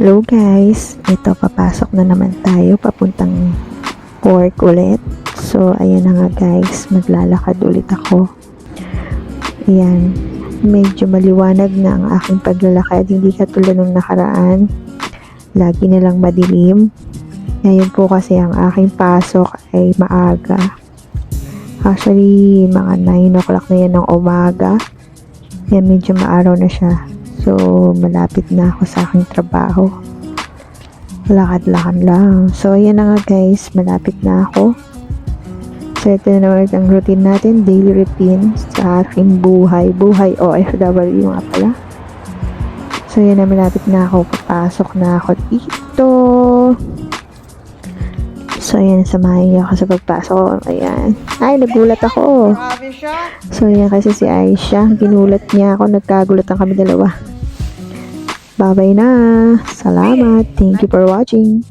Hello guys, ito papasok na naman tayo papuntang work ulit. So ayan na nga guys, maglalakad ulit ako. Ayan, medyo maliwanag na ang aking paglalakad, hindi katulad ng nakaraan. Lagi na lang madilim. Ngayon po kasi ang aking pasok ay maaga. Actually, mga 9 o'clock na yan ng umaga. Yan, medyo maaraw na siya. So, malapit na ako sa aking trabaho. Lakad-lakad lang. So, ayan na nga guys. Malapit na ako. So, ito na naman ang routine natin. Daily routine sa aking buhay. Buhay OFW nga pala. So, ayan na malapit na ako. Papasok na ako dito. So, ayan. Samahin niyo ako sa pagpasok. Ayan. Ay, nagulat ako. So, yan kasi si Aisha. Ginulat niya ako. Nagkagulatan kami dalawa. Bye-bye na. Salamat. Thank you for watching.